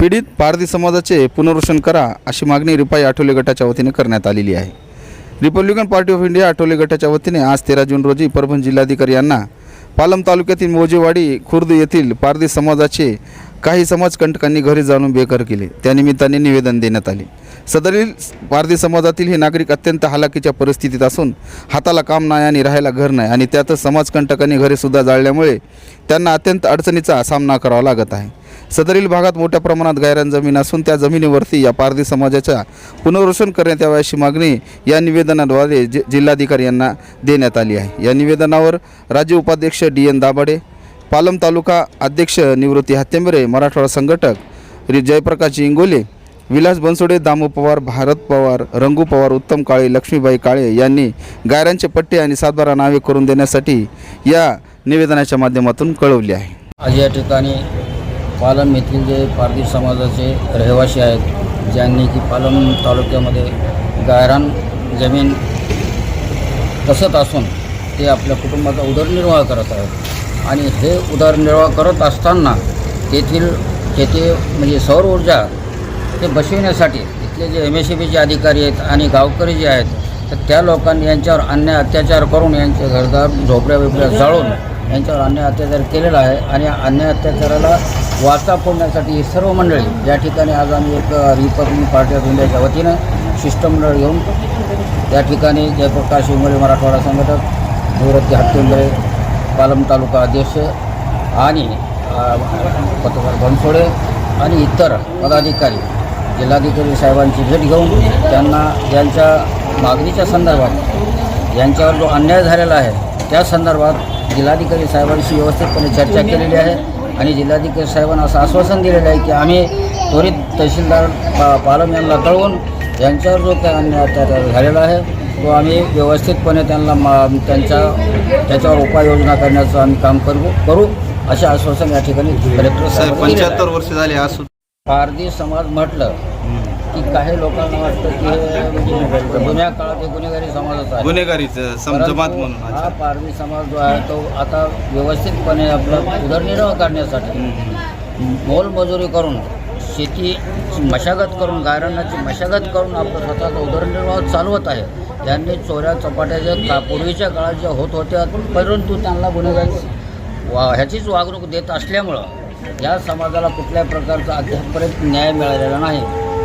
पीडित पारधी समाजाचे पुनर्वसन करा अशी मागणी रिपाई आठवले गटाच्या वतीने करण्यात आलेली आहे. Republican Party of India Athawale गटाच्या वतीने आज तेरा जून रोजी परभणी जिल्हाधिकारी यांना पालम तालुक्यातील मोजेवाडी खुर्द येथील पारधी समाजाचे काही समाजकंटकांनी घरी जाणून बेघर केले. त्यानिमित्ताने निवेदन देण्यात आले. सदरील पारधी समाजातील हे नागरिक अत्यंत हालाकीच्या परिस्थितीत असून हाताला काम नाही आणि राहायला घर नाही आणि त्यातच समाजकंटकांनी घरेसुद्धा जाळल्यामुळे त्यांना अत्यंत अडचणीचा सामना करावा लागत आहे. सदरील भागात मोठ्या प्रमाणात गायरान जमीन असून त्या जमिनीवरती या पारधी समाजाच्या पुनर्वसन करण्यात यावे अशी मागणी या निवेदनाद्वारे जि जिल्हाधिकारी यांना देण्यात आली आहे. या निवेदनावर राज्य उपाध्यक्ष डी एन दाभाडे पालम तालुका अध्यक्ष निवृत्ती हत्यंबरे मराठवाडा संघटक रि जयप्रकाश इंगोले विलास बनसोडे दामू पवार भारत पवार रंगू पवार उत्तम काळे लक्ष्मीबाई काळे यांनी गायरांचे पट्टे आणि सातबारा नावे करून देण्यासाठी या निवेदनाच्या माध्यमातून कळवली आहे. आज या ठिकाणी पालम येथील जे पारधी समाजाचे रहिवासी आहेत ज्यांनी की पालम तालुक्यामध्ये गायरान जमीन कसत असून ते आपल्या कुटुंबाचा उदरनिर्वाह करत आहेत. आणि हे उदरनिर्वाह करत असताना तेथील तेथे म्हणजे सौर ऊर्जा ते बसविण्यासाठी इथले जे एम एस सी बीचे अधिकारी आहेत आणि गावकरी जे आहेत तर त्या लोकांनी यांच्यावर अन्याय अत्याचार करून यांचे घरदार झोपड्या बिपड्या जाळून यांच्यावर अन्याय अत्याचार केलेला आहे आणि अन्याय अत्याचाराला वाचा फोडण्यासाठी ही सर्व मंडळी या ठिकाणी आज आम्ही एक रिपब्लिक पार्टी ऑफ इंडियाच्या वतीनं शिष्टमंडळ घेऊन त्या ठिकाणी जयप्रकाश इंगोले मराठवाडा संघटक निवृत्ती हट्टेंबरे पालम तालुका अध्यक्ष आणि पत्रकार बनसोडे आणि इतर पदाधिकारी जिल्हाधिकारी साहेबांची भेट घेऊन त्यांना यांच्या मागणीच्या संदर्भात यांच्यावर जो अन्याय झालेला आहे त्या संदर्भात जिल्हाधिकारी साहेबांशी व्यवस्थितपणे चर्चा केलेली आहे आणि जिल्हाधिकारी साहेबांना असं आश्वासन दिलेलं आहे की आम्ही त्वरित तहसीलदार पा पालम यांना कळवून यांच्यावर जो काय अन्याय झालेला आहे तो आम्ही व्यवस्थितपणे त्यांना मा त्यांच्या त्याच्यावर उपाययोजना करण्याचं आम्ही काम करू करू असे आश्वासन या ठिकाणी कलेक्टर आहे. वर्ष झाले आज पारधी समाज म्हटलं की काही लोकांना वाटतं की हे म्हणजे जुन्या काळात हे गुन्हेगारी समाजाचा आहे. गुन्हेगारीचं परंतु हा पारधी समाज जो आहे तो आता व्यवस्थितपणे आपला उदरनिर्वाह करण्यासाठी मोलमजुरी करून शेती मशागत करून गायरानाची मशागत करून आपलं स्वतःचा उदरनिर्वाह चालवत आहे. त्यांनी चोऱ्या चपाट्या ज्या का पूर्वीच्या काळात ज्या होत होत्या परंतु त्यांना गुन्हेगारी वा ह्याचीच वागणूक देत असल्यामुळं या समाजाला कुठल्याही प्रकारचा अद्यापपर्यंत न्याय मिळालेला नाही.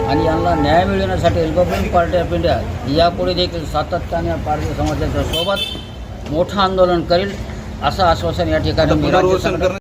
आणि यांना न्याय मिळवण्यासाठी रिपब्लिक पार्टी ऑफ इंडिया यापुढे देखील सातत्याने पारधी समाजाच्या सोबत मोठं आंदोलन करेल असं आश्वासन या ठिकाणी